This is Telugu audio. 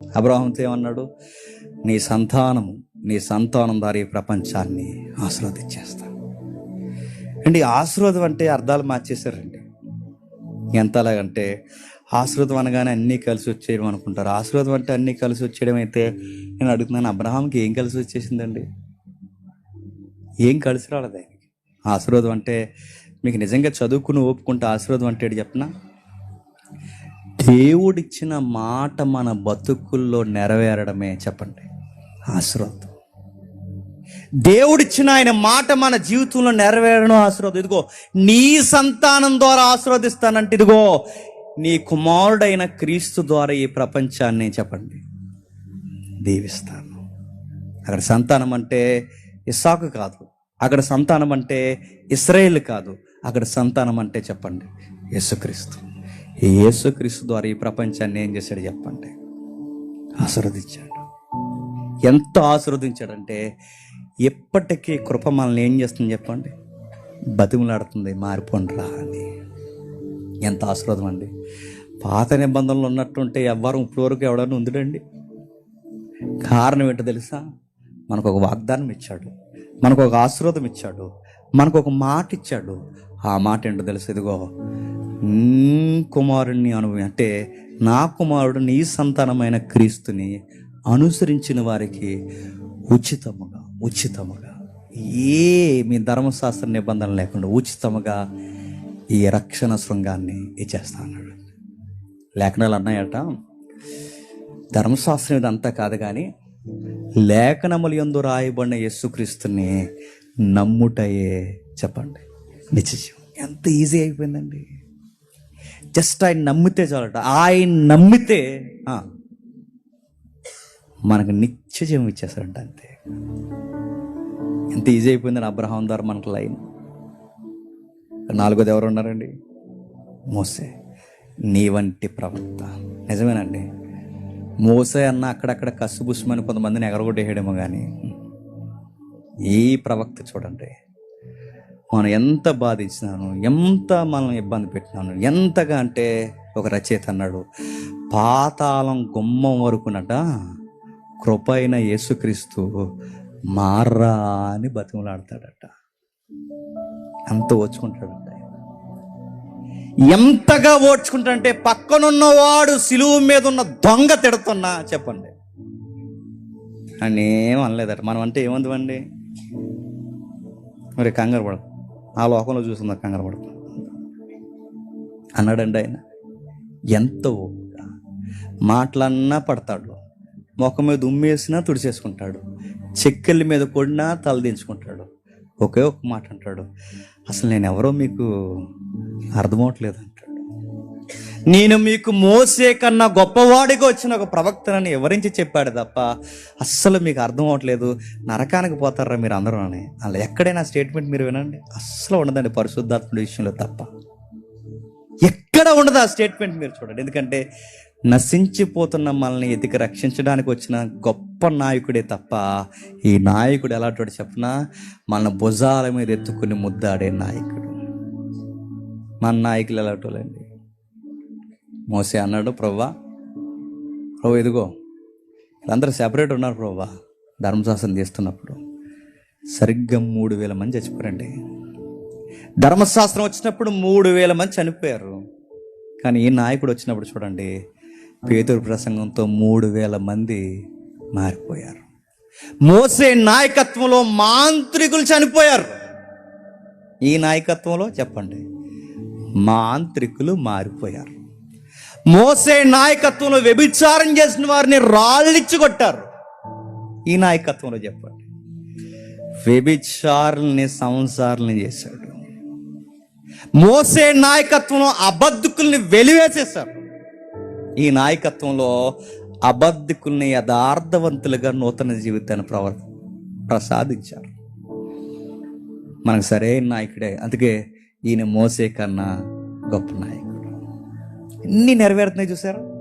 అబ్రాహంతో ఏమన్నాడు? నీ సంతానము నీ సంతానం ద్వారా ఈ ప్రపంచాన్ని ఆశీర్వదించేస్తా. అండి ఆశీర్వాదం అంటే అర్థాలు మార్చేశారండి. ఎంతలాగంటే ఆశీర్వాదం అనగానే అన్నీ కలిసి వచ్చేయడం అనుకుంటారు. ఆశీర్వాదం అంటే అన్నీ కలిసి వచ్చేయడం అయితే నేను అడుగుతున్నాను అబ్రహాంకి ఏం కలిసి వచ్చేసిందండి? ఏం కలిసి రాలేదు ఆయనకి. ఆశీర్వాదం అంటే మీకు నిజంగా చదువుకుని ఓపుకుంటే ఆశీర్వాదం అంటే ఏంటి చెప్పనా? దేవుడిచ్చిన మాట మన బతుకుల్లో నెరవేరడమే చెప్పండి. ఆశీర్వాదం. దేవుడిచ్చిన ఆయన మాట మన జీవితంలో నెరవేరడం ఆశీర్వాదం. ఇదిగో నీ సంతానం ద్వారా ఆశీర్వదిస్తానంటే ఇదిగో నీ కుమారుడైన క్రీస్తు ద్వారా ఈ ప్రపంచాన్ని చెప్పండి. దీవిస్తాను. అక్కడ సంతానం అంటే ఇస్సాకు కాదు. అక్కడ సంతానం అంటే ఇస్రాయేల్ కాదు. అక్కడ సంతానం అంటే చెప్పండి. యేసుక్రీస్తు. యేసుక్రీస్తు ద్వారా ఈ ప్రపంచాన్ని ఏం చేశాడు చెప్పండి? ఆశీర్వదించాడు. ఎంత ఆశీర్వదించాడంటే ఎప్పటికీ కృప మనల్ని ఏం చేస్తుంది చెప్పండి? బతిమలాడుతుంది మారిపోండిరా అని. ఎంత ఆశీర్వాదం అండి. పాత నిబంధనలు ఉన్నట్టుంటే ఎవ్వరం ఇప్పటివరకు ఎవడన్నా ఉందిడండి కారణం ఏంటో తెలుసా? మనకు ఒక వాగ్దానం ఇచ్చాడు. మనకు ఒక ఆశీర్వాదం ఇచ్చాడు. మనకు ఒక మాట ఇచ్చాడు. ఆ మాట ఏంటో తెలుసు? ఇదిగో కుమారుణ్ణి అనుభవం అంటే నా కుమారుడు నీ సంతానమైన క్రీస్తుని అనుసరించిన వారికి ఉచితముగా ఉచితముగా ఏ మీ ధర్మశాస్త్ర నిబంధన లేకుండా ఉచితముగా ఈ రక్షణ శృంగాన్ని ఇచ్చేస్తా అన్నాడు లేఖనాలు అన్నాయట. ధర్మశాస్త్రం ఇదంతా కాదు కానీ లేఖనములు ఎందు రాయబడిన యేసుక్రీస్తుని నమ్ముటయే చెప్పండి. నిశ్చయం. ఎంత ఈజీ అయిపోయిందండి. జస్ట్ ఆయన నమ్మితే చాలట. ఆయన నమ్మితే మనకు నిత్య జీవం ఇచ్చేస్తారంట అంతే. ఎంత ఈజీ అయిపోయిందని అబ్రహాం ద్వారా మనకు లైన్. నాలుగోది ఎవరు ఉన్నారండి? మోసే. నీ వంటి ప్రవక్త. నిజమేనండి. మోసే అన్న అక్కడక్కడ కసుబుసుమని కొంతమందిని ఎగరగొట్టేయడమో కానీ ఈ ప్రవక్త చూడండి. మనం ఎంత బాధించినాను ఎంత మనం ఇబ్బంది పెట్టినాను ఎంతగా అంటే ఒక రచయిత అన్నాడు పాతాళం గుమ్మం వరకునట కృపైన యేసుక్రీస్తు మారా అని బతిమలాడతాడట. అంత ఓచుకుంటాడట ఎంతగా ఓడ్చుకుంటాడంటే పక్కనున్నవాడు సిలువు మీద ఉన్న దొంగ తిడుతున్నా చెప్పండి. అని ఏం అనలేదట. మనం అంటే ఏమందుమండి? మరి కంగారు పడదు ఆ లోకంలో చూస్తుందా కంగారు పడదు అన్నాడండి ఆయన. ఎంత ఓపిక. మాటలన్నా పడతాడు. ముఖం మీద ఉమ్మేసినా తుడిచేసుకుంటాడు. చెక్కెళ్ళ మీద కొడినా తలదించుకుంటాడు ఒకే ఒక మాట అంటాడు. అసలు నేను ఎవరో మీకు అర్థమవట్లేదు అంటాడు నేను మీకు మోసే కన్నా గొప్పవాడిగా వచ్చిన ఒక ప్రవక్తనని వివరించి చెప్పాడు తప్ప అస్సలు మీకు అర్థం అవ్వట్లేదు నరకానికి పోతారా మీరు అందరూ అని. అలా ఎక్కడైనా స్టేట్మెంట్ మీరు వినండి. అస్సలు ఉండదండి పరిశుద్ధాత్ముడి విషయంలో తప్ప. ఎక్కడ ఉండదు ఆ స్టేట్మెంట్ మీరు చూడండి. ఎందుకంటే నశించిపోతున్న మనల్ని ఎదికి రక్షించడానికి వచ్చిన గొప్ప నాయకుడే తప్ప ఈ నాయకుడు ఎలాంటి చెప్పినా? మన భుజాల మీద ఎత్తుకుని ముద్దాడే నాయకుడు. మన నాయకులు ఎలాంటి మోసే అన్నాడు ప్రవ్వా ప్రభు ఇదిగో వీళ్ళందరూ సెపరేట్ ఉన్నారు ప్రవ్వా ధర్మశాస్త్రం చేస్తున్నప్పుడు. సరిగ్గా మూడు వేల మంది చచ్చిపోయారండి. ధర్మశాస్త్రం వచ్చినప్పుడు మూడు వేల మంది చనిపోయారు. కానీ ఈ నాయకుడు వచ్చినప్పుడు చూడండి పేదరు ప్రసంగంతో మూడు వేల మంది మారిపోయారు. మోసే నాయకత్వంలో మాంత్రికులు చనిపోయారు. ఈ నాయకత్వంలో చెప్పండి మాంత్రికులు మారిపోయారు. మోసే నాయకత్వంలో వ్యభిచారం చేసిన వారిని రాళ్ళిచ్చి కొట్టారు. ఈ నాయకత్వంలో చెప్పండి. వ్యభిచారుల్ని సంసారాలని చేశాడు. మోసే నాయకత్వంలో అబద్ధకుల్ని వెలివేసేశారు. ఈ నాయకత్వంలో అబద్ధకుల్ని యథార్థవంతులుగా నూతన జీవితాన్ని ప్రవ ప్రసాదించారు. మనకు సరైన నాయకుడే. అందుకే ఈయన మోసే కన్నా గొప్ప నాయకుడు. ఇన్ని నెరవేరుతున్నాయి చూసారా?